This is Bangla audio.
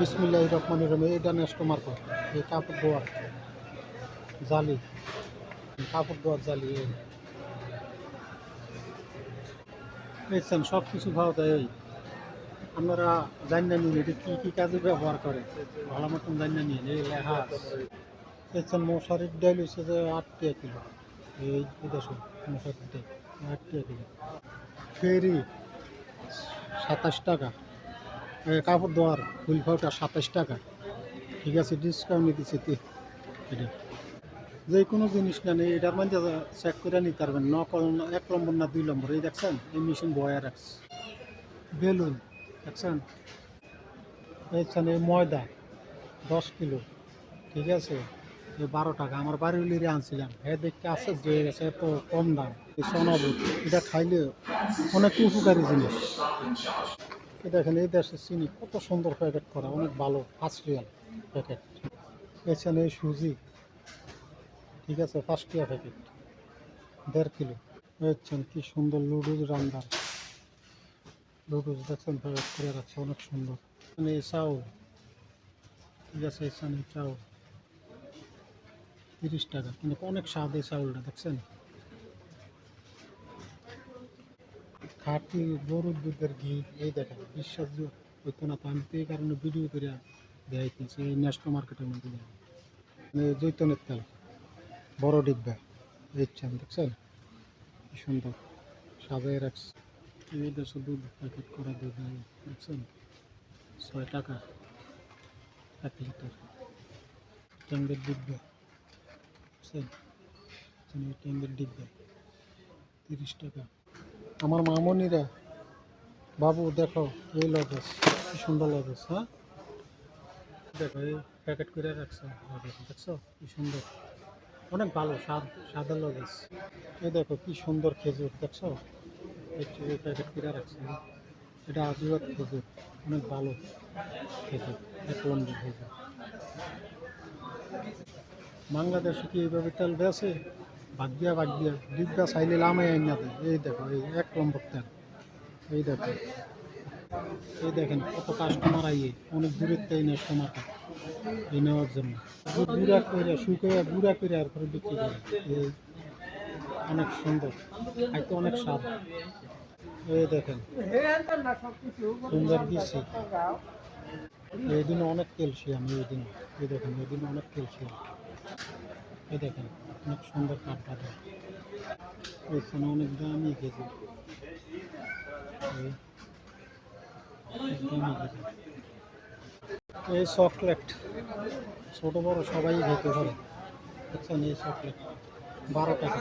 বিসমিল্লাহ রহমান রহিম, এটা নেক্সট মার্কেট এই কাপড় ধোয়ার জালি। কাপড় ধোয়ার জালি দেখছেন সব কিছু ভালো দেয় এই আপনারা জানিয়ে নিন এটি কী কী কাজে ব্যবহার করে। ভালো মতন জানিয়ে নিন, এই লেখা দেখছেন, মশারির ডাইল হচ্ছে যে আট টাকা কিলো। এই সব মশারির ডাইল, আট টাকা কিলো। ফেরি সাতাশ টাকা। কাপড় ধোয়ার ফুল ফাউটা সাতাশ টাকা। ঠিক আছে ডিসকাউন্ট দিচ্ছে এটা। যে কোনো জিনিস না নেই এটার মধ্যে চেক করে নিতে পারবেন। ন এক নম্বর না দুই নম্বর, এই দেখছেন? এই মেশিন বয়া রাখছে। বেলুন, দেখছেন? দেখছেন, এই ময়দা, দশ কিলো। ঠিক আছে? এই বারো টাকা। আমার বাড়ির লিরে আনছিলাম। হ্যাঁ দেখতে আছে যে গেছে এত কম দাম। এই সোনাবুট এটা খাইলে অনেক উপকারী জিনিস। দেখেন, এই দেশের চিনি কত সুন্দর প্যাকেট করা, অনেক ভালো ফার্স্ট রিয়াল প্যাকেট দেখছেন এই সুজি, ঠিক আছে ফার্স্ট ইয়ার প্যাকেট দেড় কিলো। দেখছেন কি সুন্দর লুডুস রান্দার লুডুস দেখছেন প্যাকেট করে রাখছে, অনেক সুন্দর। এখানে চাউল, ঠিক আছে এখানে চাউল, তিরিশ টাকা। কিন্তু অনেক স্বাদ এই চাউলটা, দেখছেন? খাঁটি গরুর দুধের ঘি এই দেখেন, বিশ্বাস হইতো না, তো আমি তো এই কারণে ভিডিও করে দেখাইতেছি, এই ন্যাশনাল মার্কেটের মধ্যে মানে জৈতনের তেল, বড় ডিব্বা দেখছেন দেখছেন? কি সুন্দর, সাজায় রাখছে। এই দেশে দুধ প্যাকেট করা দুধ, দেখছেন? ছয় টাকা, এক লিটার। ট্যাঙ্গের ডিব্বা বুঝছেন ট্যাঙ্গের ডিব্বা, তিরিশ টাকা। আমার মামনিরা, বাবু, দেখো, এই লগেজ কি সুন্দর লগেজ হ্যাঁ? দেখো, এই প্যাকেট করে রাখছে লগেজ দেখছ? কি সুন্দর। অনেক ভালো স্বাদের লগেজ এই দেখো, কি সুন্দর খেজুর, দেখছ? এই প্যাকেট করে রাখছে। এটা আজীবত খেজুর, অনেক ভালো খেজুর লম্বা খেজুর। বাংলাদেশে কি এইভাবে তেল বেছে ভাগ দিয়া ভাগ দিয়া। ডিব্বা চাইলে লামাই আইনা দেয় এই দেখো, এই এক নম্বর তেল এই দেখো। এই দেখেন কত কাস্টমার আইয়ে। অনেক দূরের থেকে কাস্টমার এই নেওয়ার জন্য। গুড়া করে শুকিয়ে গুড়া করে আর করে বিক্রি করে এই অনেক সুন্দর। খাইতে অনেক স্বাদ। এই দেখেন। সুন্দর দিচ্ছি এই দিন অনেক ক্যালসিয়াম এই দিনে। এই দেখেন, এই দিনে অনেক ক্যালসিয়াম এই দেখেন। অনেক সুন্দর কাঠ পাতা এখানে অনেক দামি খেতে এই চকলেট ছোট বড় সবাই খেতে পারে। এই চকলেট বারো টাকা?